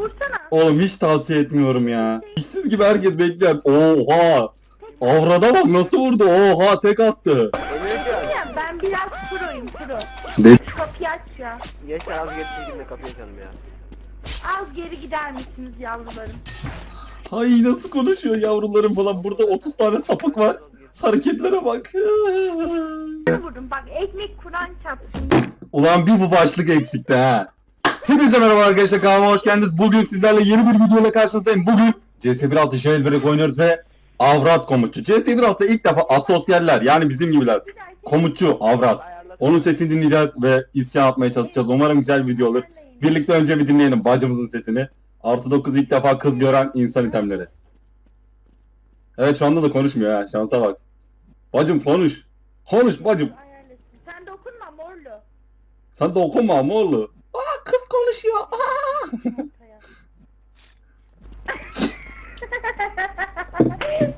vursana. Oğlum hiç tavsiye etmiyorum ya. İşsiz gibi herkes bekliyor. Oha. Avrada bak nasıl vurdu. Oha tek attı. Ya ben biraz proyum pro. De Kapıyı aç ya. Yaşar az geç çekilme kapıyı açalım ya. Az geri gider misiniz yavrularım? Ay nasıl konuşuyor yavrularım falan. Burada 30 tane sapık var. Hareketlere bak. Vurdum bak ekmek kuran çarpsın. Ulan bir bu başlık eksikti ha. Hepinize merhaba arkadaşlar kanalıma hoş geldiniz. Bugün sizlerle yeni bir videoyla karşınızdayım. Bugün CS1.6 Jailbreak oynuyoruz ve Avrat komutçu. CS1.6'da ilk defa asosyaller yani bizim gibiler. Komutçu Avrat. Onun sesini dinleyeceğiz ve isyan atmaya çalışacağız. Umarım güzel bir video olur. Birlikte önce bir dinleyelim bacımızın sesini. Artı 9 ilk defa kız gören insan itemleri. Evet şu anda da konuşmuyor ha şansa bak. Bacım konuş. Konuş bacım. Sen dokunma morlu. Sen ama oğlu. Aa kız konuşuyor. Aa.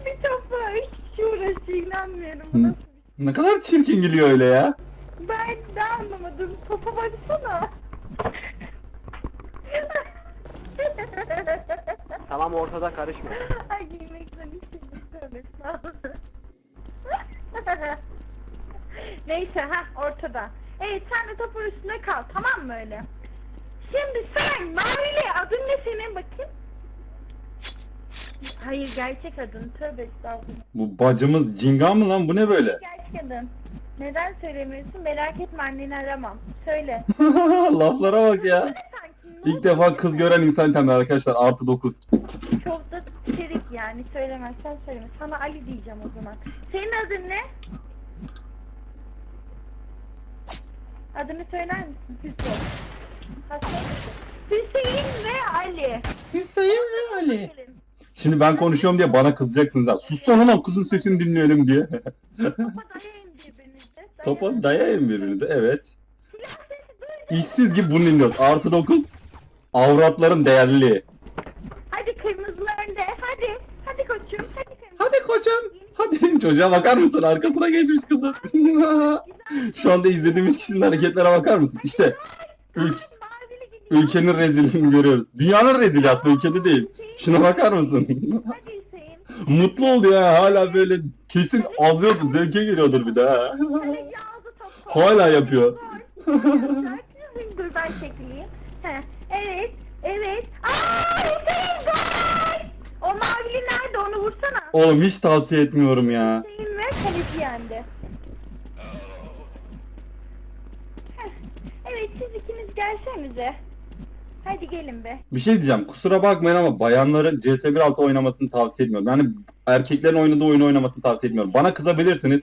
bir topa kişi uğraşıyor inanmıyorum. Bu nasıl bir Ne kadar çirkin gülüyor öyle ya. Ben de anlamadım. Topa baksana. Tamam ortada karışma. Ay giymekten istedim. Tövbe estağfurullah. Neyse ha ortada. Evet sen de topun üstünde kal tamam mı öyle? Şimdi sen Mavili adın ne senin bakayım? Hayır gerçek adın tövbe estağfurullah. Bu bacımız cinga mı lan bu ne böyle? Gerçek adın. Neden söylemiyorsun? Merak etme anneni aramam. Söyle. Laflara bak ya. İlk defa kız gören insan itemleri arkadaşlar artı 9. Çok da içerik yani söylemezsen söyleme. Sana Ali diyeceğim o zaman. Senin adın ne? Adını söyler misin? Hüseyin. Hüseyin ve Ali. Hüseyin ve Ali. Gelin. Şimdi ben konuşuyorum diye bana kızacaksınız ha. Sussana lan kızın sesini dinleyelim diye. Topa dayayın birbirinize. Topa dayayın birbirinize evet. İşsiz gibi bunu dinliyoruz. Artı 9. Avratların değerli. Hadi kırmızılı önde. Hadi. Hadi koçum. Hadi kırmızı. Hadi kocam. Hadi çocuğa bakar mısın? Arkasına geçmiş kızın. Şu anda izlediğimiz kişinin hareketlere bakar mısın? İşte ül- Mavili gidiyor. Ülkenin rezilliğini görüyoruz. Dünyanın rezili aslında ülkede değil. Şuna bakar mısın? Mutlu oluyor ha hala böyle kesin azıyordur zevke geliyordur bir daha. Hala yapıyor. Çekileyim. Heh, Evet, evet. Aa, gol! O mavili nerede onu vursana. Oğlum hiç tavsiye etmiyorum ya. Hüseyin ve kaleci yendi. Evet siz ikiniz gelsenize. Hadi gelin be. Bir şey diyeceğim kusura bakmayın ama bayanların CS1.6 oynamasını tavsiye etmiyorum. Yani erkeklerin oynadığı oyunu oynamasını tavsiye etmiyorum. Bana kızabilirsiniz.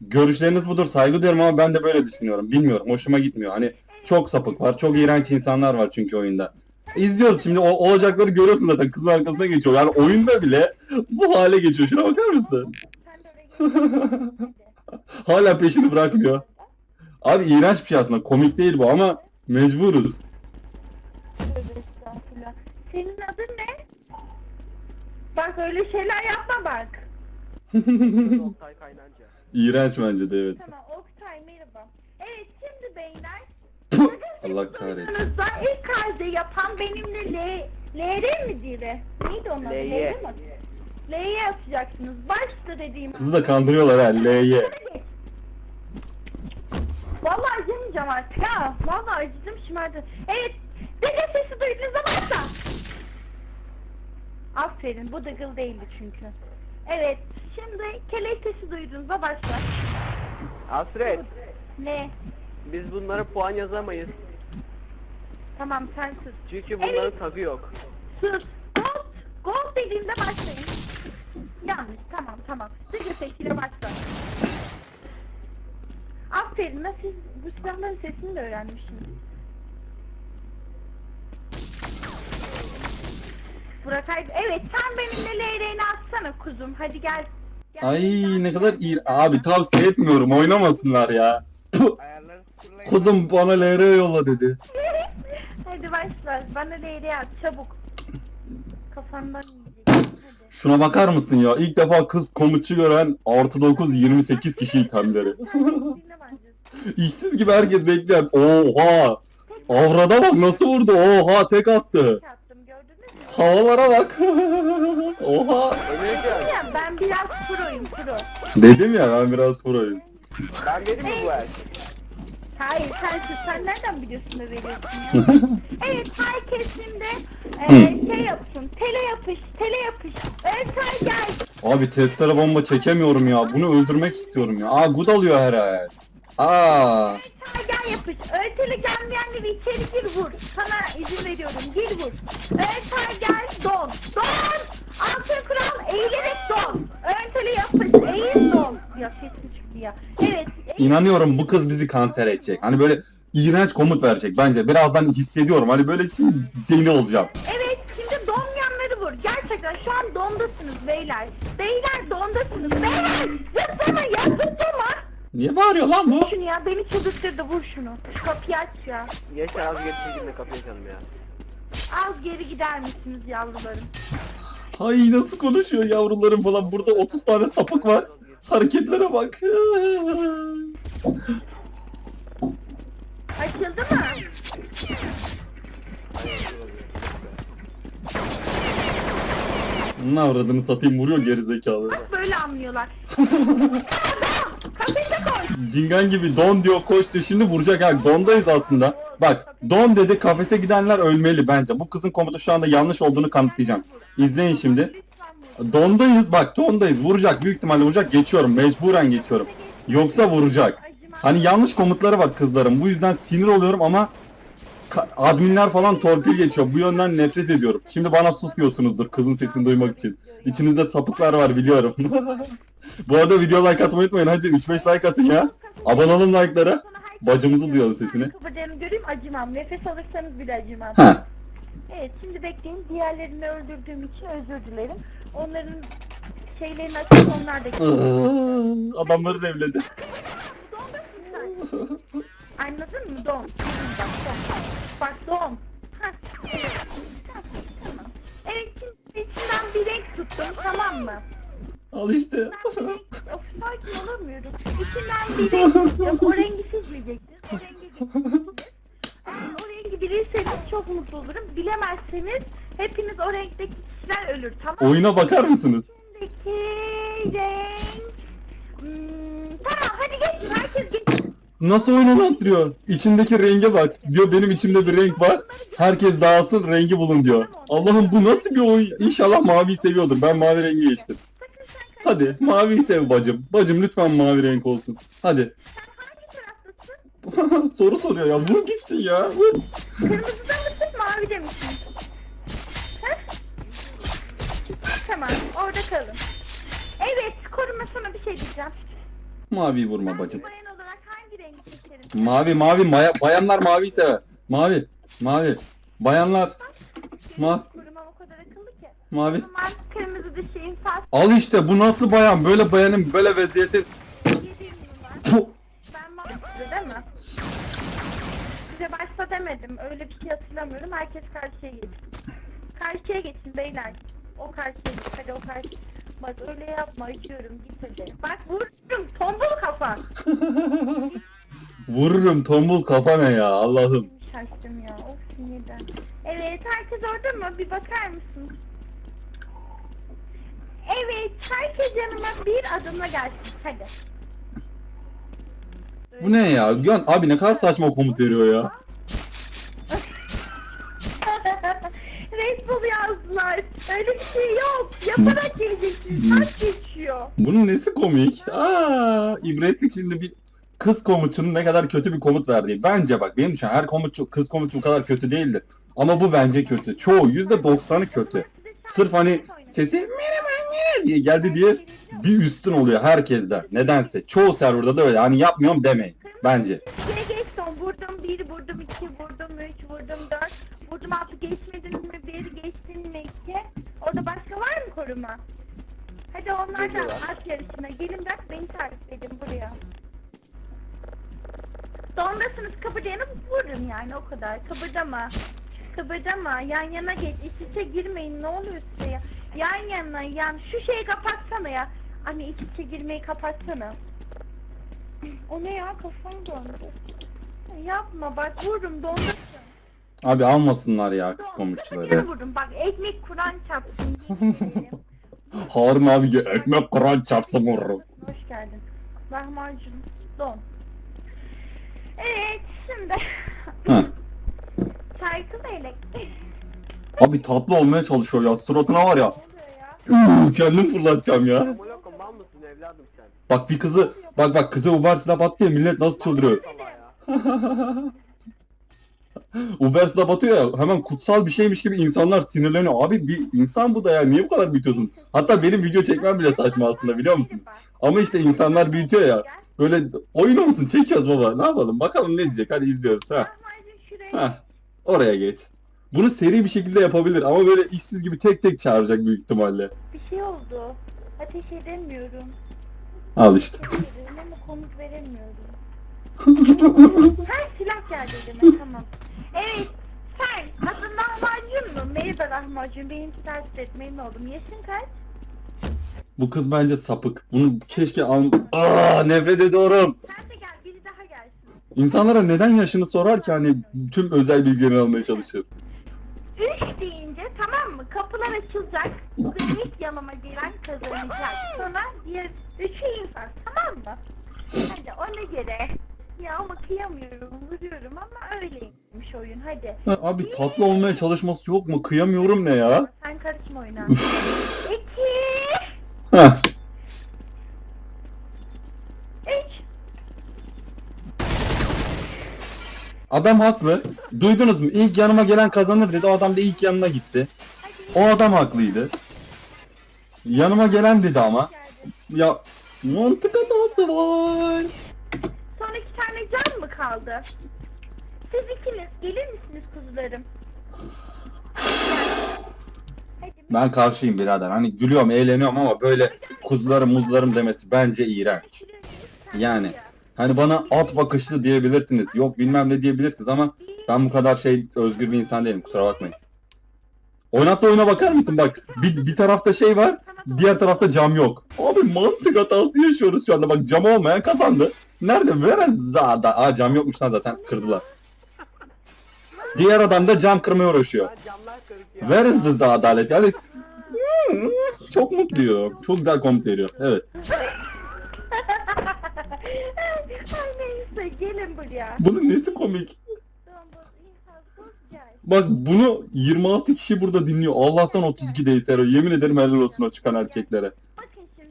Görüşleriniz budur saygı duyuyorum ama ben de böyle düşünüyorum. Bilmiyorum hoşuma gitmiyor. Hani çok sapık var çok iğrenç insanlar var çünkü oyunda. İzliyoruz şimdi o, olacakları görüyorsun zaten kızın arkasına geçiyor. Yani oyunda bile bu hale geçiyor. Şuna bakar mısın? Hala peşini bırakmıyor. Abi iğrenç bir şey aslında. Komik değil bu ama mecburuz. Tövbe estağfurullah. Senin adın ne? Bak öyle şeyler yapma bak. Oktay Kaynarca. İğrenç bence de evet. Tamam Oktay merhaba. Evet şimdi beyler. Allah kahretsin. Aranızda ilk halde yapan benimle L, LR mi dire? Neydi onun adı? L'ye. LR mi? L'ye atacaksınız. Başta dediğim. Kızı da kandırıyorlar ha L'ye. Vallahi yemeyeceğim artık ha. Vallahi acıdım şımardı. Evet. Dede sesi duyduğunuzda başla. Aferin bu dıgıl değildi çünkü. Evet. Şimdi kelek sesi duyduğunuzda başla. Hasret. Ne? Biz bunlara puan yazamayız. Tamam sen sus. Çünkü bunların tadı yok. Sus. Gol. Gol dediğimde başlayın. Yanlış. Tamam tamam. Dıgıl sesiyle başla. Aferin. Nasıl bu silahların sesini de öğrenmişsiniz. Burak Ay- Evet sen benimle leğreğini atsana kuzum. Hadi gel. Gel. Ay ne kadar iyi. Abi tavsiye etmiyorum oynamasınlar ya. Puh, Ayarları sıfırlayın. Kuzum bana LR yolla dedi. Hadi başla. Bana leğreği at çabuk. Kafandan. Hadi. Şuna bakar mısın ya? İlk defa kız komutçu gören artı 9 28 kişi itemleri. Dinle bence. İşsiz gibi herkes bekliyor. Oha! Avrada bak nasıl vurdu. Oha tek attı. Tek attım Havalara bak. Oha. Ya ben biraz proyum pro. Dedim ya ben biraz proyum. ben vereyim mi bu el? Hayır sensiz sen nereden biliyorsun da veriyorsun ya? evet herkes şimdi e, şey yapsın. Tele yapış, tele yapış. Öter gel. Abi testere bomba çekemiyorum ya. Bunu öldürmek istiyorum ya. Aa good alıyor herhalde. Aa. Gel yapış. Öteli gelmeyen gibi içeri gir vur. Sana izin veriyorum gir vur. Öter gel don. Don. Altın kural eğilerek don. Öteli yapış eğil don. Ya sesim çıktı ya. Evet. İnanıyorum bu kız bizi kanser edecek. Hani böyle iğrenç komut verecek bence. Birazdan hissediyorum. Hani böyle şimdi deli olacağım. Evet şimdi donmayanları vur. Gerçekten şu an dondasınız beyler. Beyler dondasınız. Beyler zıplama ya zıplama. Niye bağırıyor lan bu? Şunu ya beni çıldırttırdı vur şunu. Şu kapıyı aç ya. Yaşar az geri çekilme kapıyı canım ya. Az geri gider misiniz yavrularım? Ay nasıl konuşuyor yavrularım falan. Burada 30 tane sapık var. Hareketlere bak. Açıldı mı? Ne avradını satayım vuruyor gerizekalı. Bak böyle anlıyorlar. Kafese koy. Cingan gibi don diyor koştu şimdi vuracak ha dondayız aslında. Bak don dedi kafese gidenler ölmeli bence. Bu kızın komutu şu anda yanlış olduğunu kanıtlayacağım. İzleyin şimdi. Dondayız bak dondayız vuracak büyük ihtimalle vuracak geçiyorum mecburen geçiyorum. Yoksa vuracak. Hani yanlış komutları var kızların bu yüzden sinir oluyorum ama adminler falan torpil geçiyor. Bu yönden nefret ediyorum. Şimdi bana sus diyorsunuzdur kızın sesini duymak için. İçinizde sapıklar var biliyorum. bu arada video like atmayı unutmayın hacı 3-5 like atın ya. Abone olun like'lara. Bacımızı duyalım sesini. Kıpırdağını göreyim acımam. Nefes alırsanız bile acımam. Ha. Evet şimdi bekleyin. Diğerlerini öldürdüğüm için özür dilerim. Onların şeylerini açıp onlar da Adamları devledi. Anladın mı? Don. Bak don. Bak don. Tuttum tamam mı? Al işte. Of sakin olamıyorum. İçinden bir renk. O rengi siz bileceksiniz. O rengi. Eğer o rengi bilirseniz çok mutlu olurum. Bilemezseniz hepiniz o renkteki kişiler ölür tamam mı? Oyuna bakar mısınız? İçindeki renk... Hmm, tamam hadi geçin herkes geçin. Nasıl oyun anlattırıyor? İçindeki renge bak. Diyor benim içimde bir renk var. Herkes dağılsın rengi bulun diyor. Allah'ım bu nasıl bir oyun? İnşallah maviyi seviyordur. Ben mavi rengi geçtim. Hadi maviyi sev bacım. Bacım lütfen mavi renk olsun. Hadi. Soru soruyor ya. Vur gitsin ya. Vur. Kırmızıda mısın misin? Heh? Tamam orada kalın. Evet koruma sana bir şey diyeceğim. Maviyi vurma bacım. Hangi rengi seçerim? Mavi mavi maya- bayanlar maviyi sever. Mavi. Mavi. Bayanlar. Ma- Korumam o kadar akıllı ki. Mavi. O zaman kırmızı dışı infaz Al işte bu nasıl bayan? Böyle bayanın böyle vaziyeti. yediğim numara. Puh. Ben mahvoldu değil mi? Size başta demedim. Öyle bir şey hatırlamıyorum. Herkes karşıya geçsin. Karşıya geçin beyler. O karşıya git. Hadi o karşı. Bak öyle yapma. Açıyorum. Git hadi. Bak vurdum. Tombul kafa. Vururum tombul kafa ne ya Allah'ım. Şaştım ya. Of sinirden. Evet. Herkes orada mı? Bir bakar mısın? Evet. Herkes yanıma bir adımla gelsin. Hadi. Bu ne ya? Gön abi ne kadar saçma komut veriyor ya. Red Bull yazdılar. Öyle bir şey yok. Yaparak geleceksiniz. Kaç geçiyor. Bunun nesi komik? Aa, ibretlik şimdi bir kız komutunun ne kadar kötü bir komut verdiği. Bence bak benim için her komut kız komutu bu kadar kötü değildir. Ama bu bence kötü. Çoğu yüzde doksanı kötü. Sırf hani sesi merhaba anne diye geldi diye bir üstün oluyor herkesten. Nedense. Çoğu serverda da öyle. Hani yapmıyorum demeyin. Bence. Geri geçtim. Vurdum bir, vurdum iki, vurdum üç, vurdum dört. Vurdum altı geçmediniz mi bir, geçtin mi iki. Orada başka var mı koruma? Hadi onlardan Geliyorlar. at yarışına. Gelin bak beni takip edin buraya. Dondasınız kıpırdayanı vurun yani o kadar. Kıpırdama. Kıpırdama. Yan yana geç. İç içe girmeyin. Ne oluyor size ya? Yan yana yan. Şu şeyi kapatsana ya. Anne iç içe girmeyi kapatsana. O ne ya kafam döndü. Yapma bak vururum dondasın. Abi almasınlar ya kız kapıya vurdum. Bak ekmek kuran çarpsın. Harun abi ekmek kuran çarpsın vururum. Hoş geldin. Lahmacun. Don. Evet şimdi. Heh. Saygı melek. Abi tatlı olmaya çalışıyor ya suratına var ya. Uuu, Kendim fırlatacağım ya. Moloko mal mısın evladım sen? Bak bir kızı bak bak kızı Uber slap attı ya millet nasıl çıldırıyor. Allah ya. Uber slap atıyor ya hemen kutsal bir şeymiş gibi insanlar sinirleniyor. Abi bir insan bu da ya niye bu kadar büyütüyorsun? Hatta benim video çekmem bile saçma aslında biliyor musun? Ama işte insanlar büyütüyor ya. Böyle oyun olsun çekiyoruz baba ne yapalım bakalım ne diyecek hadi izliyoruz ha. Ha oraya geç. Bunu seri bir şekilde yapabilir ama böyle işsiz gibi tek tek çağıracak büyük ihtimalle. Bir şey oldu. Ateş edemiyorum. Al işte. Ateş ediyorum ama komut veremiyorum. Her silah geldi elime tamam. Evet sen adın lahmacun mu? Merhaba lahmacun benim ters etmeyim oldum. Yaşın kaç? Bu kız bence sapık. Bunu keşke al... Aa nefret ediyorum. Sen de gel biri daha gelsin. İnsanlara neden yaşını sorar ki hani tüm özel bilgilerini almaya çalışır. Üç deyince tamam mı? Kapılar açılacak. Burada ilk yanıma gelen kazanacak. Sonra diğer üçü infaz tamam mı? Hadi ona göre. Ya ama kıyamıyorum, vuruyorum ama öyleymiş oyun hadi. Ha, abi tatlı olmaya çalışması yok mu? Kıyamıyorum ne ya? Sen karışma oyuna. İki, Adam haklı. Duydunuz mu? İlk yanıma gelen kazanır dedi. O adam da ilk yanına gitti. O adam haklıydı. Yanıma gelen dedi ama. Ya mantık hatası var. Son iki tane can mı kaldı? Siz ikiniz gelir misiniz kuzularım? Ben karşıyım birader. Hani gülüyorum, eğleniyorum ama böyle kuzularım muzlarım demesi bence iğrenç. Yani. Hani bana at bakışlı diyebilirsiniz. Yok bilmem ne diyebilirsiniz ama ben bu kadar şey özgür bir insan değilim kusura bakmayın. Oynattığı oyuna bakar mısın bak. Bir, bir tarafta şey var, diğer tarafta cam yok. Abi mantık hatası yaşıyoruz şu anda. Bak cam olmayan kazandı. Nerede? Verez daha da. Aa cam yokmuş lan zaten kırdılar. Diğer adam da cam kırmaya uğraşıyor. Where is the adalet? Yani Hmm, çok mutluyum. Çok güzel komut veriyor. Evet. Ay neyse gelin buraya. Bunun nesi komik? Bak bunu 26 kişi burada dinliyor. Allah'tan 32 değil Sero. Yemin ederim helal olsun o çıkan erkeklere.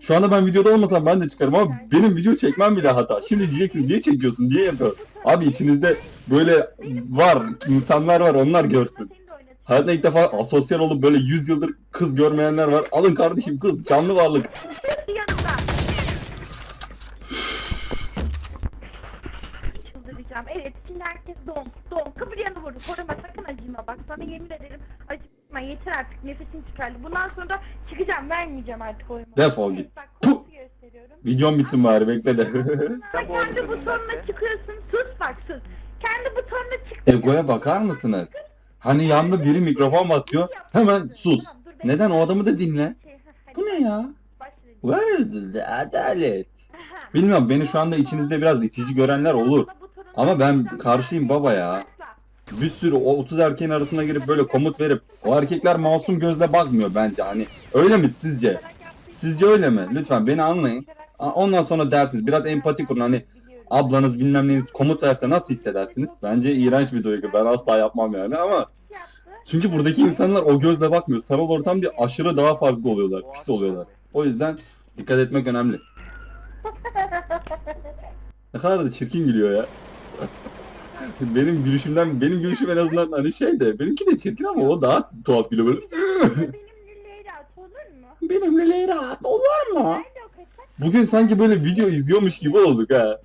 Şu anda ben videoda olmasam ben de çıkarım ama benim video çekmem bile hata. Şimdi diyeceksin niye çekiyorsun diye yapıyor. Abi içinizde böyle var insanlar var onlar görsün. Hayatında ilk defa asosyal olup böyle 100 yıldır kız görmeyenler var. Alın kardeşim kız canlı varlık. Evet şimdi herkes don. Don. Kıbrıyanı vurdu. Koruma sakın acıma. Bak sana yemin ederim acıma. Yeter artık. Nefesim tükendi. Bundan sonra da çıkacağım. Vermeyeceğim artık oyumu. Defol git. Bak komutu gösteriyorum. Videom bitsin bari bekle de. Sen kendi butonuna çıkıyorsun. Sus bak sus. Kendi butonuna çık. Egoya bakar mısınız? Hani yanında biri mikrofon basıyor. Hemen sus. Tamam, dur, bekle. Neden o adamı da dinle? Şey, hadi Bu ne ya? başlayalım. Where is the adalet? Aha. Bilmiyorum beni şu anda içinizde biraz itici görenler olur. Ama ben karşıyım baba ya. Bir sürü o 30 erkeğin arasına girip böyle komut verip o erkekler masum gözle bakmıyor bence hani. Öyle mi sizce? Sizce öyle mi? Lütfen beni anlayın. Ondan sonra dersiniz. Biraz empati kurun hani ablanız bilmem neyiniz komut verse nasıl hissedersiniz? Bence iğrenç bir duygu. Ben asla yapmam yani ama çünkü buradaki insanlar o gözle bakmıyor. Sanal ortamda aşırı daha farklı oluyorlar. Pis oluyorlar. O yüzden dikkat etmek önemli. Ne kadar da çirkin gülüyor ya. Benim gülüşümden, benim gülüşüm en azından hani şey de, benimki de çirkin ama o daha tuhaf gülüyor böyle. Benimle Leyla olur mu? Benimle Leyla olur mu? Nerede o kaçak? Bugün sanki böyle video izliyormuş gibi olduk ha.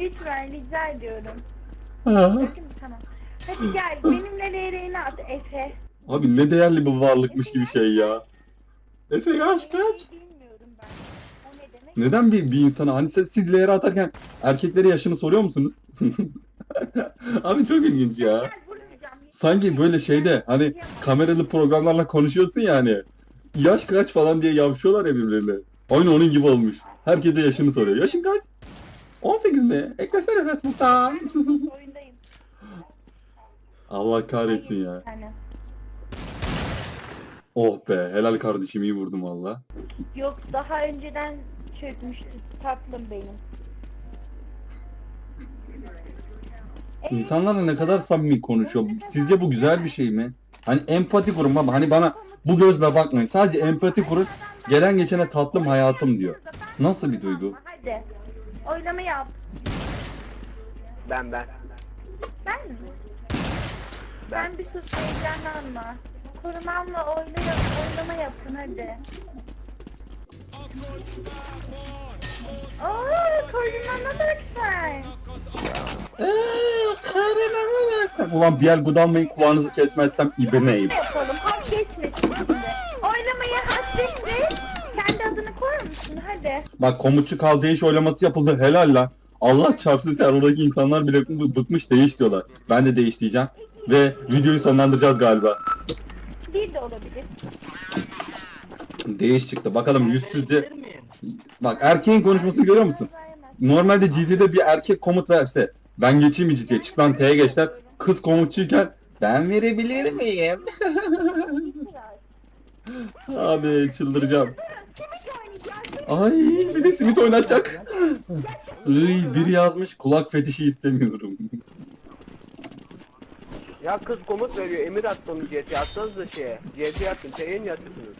Lütfen rica ediyorum. Ha. Bakın tamam. Hadi gel benimle Leyla'yı at Efe. Abi ne değerli bir varlıkmış gibi şey ya. Efe kaç? Leyla bilmiyorum ben. O ne demek? Neden bir, bir insana hani siz, siz Leyla atarken erkeklere yaşını soruyor musunuz? Abi çok ilginç ya. Sanki böyle şeyde hani kameralı programlarla konuşuyorsun yani. Yaş kaç falan diye yavşıyorlar ya birbirlerine. Aynı onun gibi olmuş. Herkese yaşını soruyor. Yaşın kaç? 18 mi? Eklesene Facebook'tan. Allah kahretsin ya. Oh be helal kardeşim iyi vurdum valla. Yok daha önceden çökmüştü tatlım benim. İnsanlarla ne kadar samimi konuşuyor. Sizce bu güzel bir şey mi? Hani empati kurun baba. Hani bana bu gözle bakmayın. Sadece empati kurun. Gelen geçene tatlım hayatım diyor. Nasıl bir duygu? Hadi. Oylama yap. Ben ben. Ben mi? Ben bir sus heyecanlanma. Korumamla oyla oylama yapın hadi. Oo, korumana bak sen. Ulan bir yer gudanmayın kulağınızı kesmezsem ibeneyim. Ne yapalım? Hak geçmesin şimdi. Oylamayı hak geçti. Kendi adını koyar mısın? Hadi. Bak komutçu kal değiş oylaması yapıldı helal la. Allah çarpsın sen oradaki insanlar bile bu- bıkmış değiş diyorlar. Ben de değiş diyeceğim. Ve videoyu sonlandıracağız galiba. Bir de olabilir. Değiş çıktı. Bakalım yüzsüzce. Bak erkeğin konuşmasını görüyor musun? Normalde GT'de bir erkek komut verse ben geçeyim mi GT'ye çık lan T'ye geçler. Kız komutçuyken ben verebilir miyim? Abi çıldıracağım. Ay bir de simit oynatacak. Iy, biri yazmış kulak fetişi istemiyorum. Ya kız komut veriyor. Emir attı onu CT atsanız da şeye. CT attın. T'ye niye atıyorsunuz?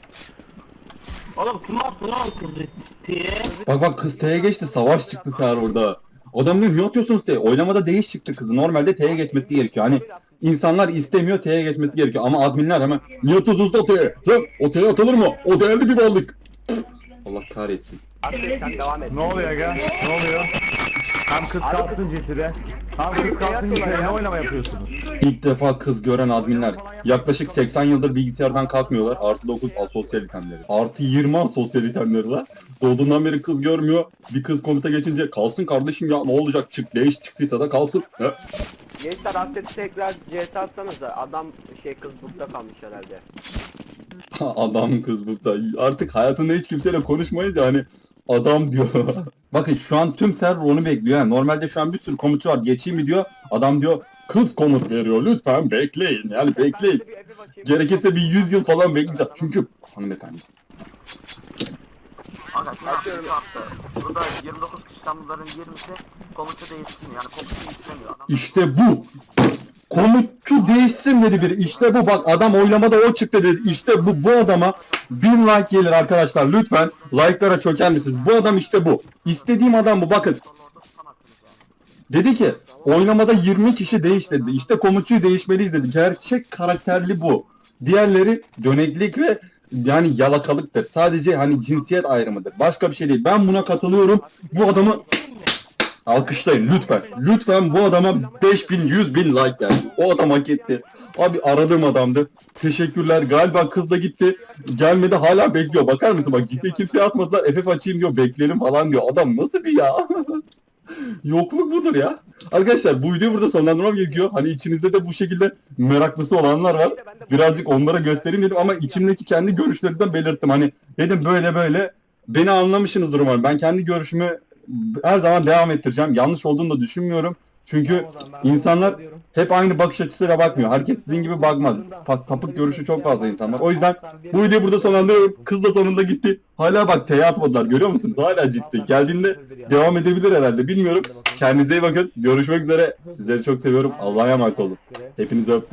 Oğlum kim attı lan kızı? Diye. Bak bak kız T'ye geçti savaş çıktı serverda. Adam diyor niye atıyorsunuz T'ye? Oylamada değiş çıktı kızı. Normalde T'ye geçmesi gerekiyor. Hani insanlar istemiyor T'ye geçmesi gerekiyor. Ama adminler hemen niye atıyorsunuz o T'ye? Lan o T'ye atılır mı? O değerli bir varlık. Allah kahretsin. Aferin sen devam et. Ne oluyor aga? Ne oluyor? Tam kız kalktın cesire. Tam kız kalktın cesire ne oynama yapıyorsunuz? İlk defa kız gören adminler. Yaklaşık 80 yıldır bilgisayardan kalkmıyorlar. Artı 9 asosyal itemleri. Artı 20 asosyal itemleri var. Doğduğundan beri kız görmüyor. Bir kız komuta geçince kalsın kardeşim ya ne olacak çık değiş çıktıysa da kalsın. He? Gençler Hasret'i tekrar CT atsanıza. Adam şey kız bukta kalmış herhalde. adam kız burada. Artık hayatında hiç kimseyle konuşmayınca hani adam diyor. Bakın şu an tüm server onu bekliyor. Yani normalde şu an bir sürü komutçu var. Geçeyim mi diyor. Adam diyor kız komut veriyor. Lütfen bekleyin. Yani bekleyin. Gerekirse bir 100 yıl falan bekleyeceğiz. Çünkü hanımefendi. Aga kim attı? Açıyorum. Kim attı? Burada 29 kişiden bunların 20'si komutçu değişsin yani komutçu istemiyor. Adam İşte bu. Komutçu değişsin dedi biri. İşte bu bak adam oylamada o çıktı dedi. İşte bu bu adama 1000 like gelir arkadaşlar. Lütfen like'lara çöker misiniz? Bu adam işte bu. İstediğim adam bu. Bakın. Dedi ki oylamada 20 kişi değiş dedi. İşte komutçuyu değişmeliyiz dedi. Gerçek karakterli bu. Diğerleri döneklik ve yani yalakalıktır. Sadece hani cinsiyet ayrımıdır. Başka bir şey değil. Ben buna katılıyorum. Bu adamı alkışlayın lütfen. Lütfen bu adama 5000 100 bin like geldi. O adam hak etti. Abi aradığım adamdı. Teşekkürler. Galiba kız da gitti. Gelmedi hala bekliyor. Bakar mısın? Bak ciddi kimseye atmadılar. FF açayım diyor. Bekleyelim falan diyor. Adam nasıl bir ya? Yokluk budur ya. Arkadaşlar bu videoyu burada sonlandırmam gerekiyor. Hani içinizde de bu şekilde meraklısı olanlar var. Birazcık onlara göstereyim dedim ama içimdeki kendi görüşlerimden belirttim. Hani dedim böyle böyle beni anlamışsınızdır umarım. Ben kendi görüşümü her zaman devam ettireceğim. Yanlış olduğunu da düşünmüyorum. Çünkü insanlar hep aynı bakış açısıyla bakmıyor. Herkes sizin gibi bakmaz. Sa- Sapık görüşü çok fazla insan var. O yüzden bu videoyu burada sonlandırıyorum. Kız da sonunda gitti. Hala bak T'ye atmadılar. Görüyor musunuz? Hala ciddi. Geldiğinde devam edebilir herhalde. Bilmiyorum. Kendinize iyi bakın. Görüşmek üzere. Sizleri çok seviyorum. Allah'a emanet olun. Hepinizi öptüm.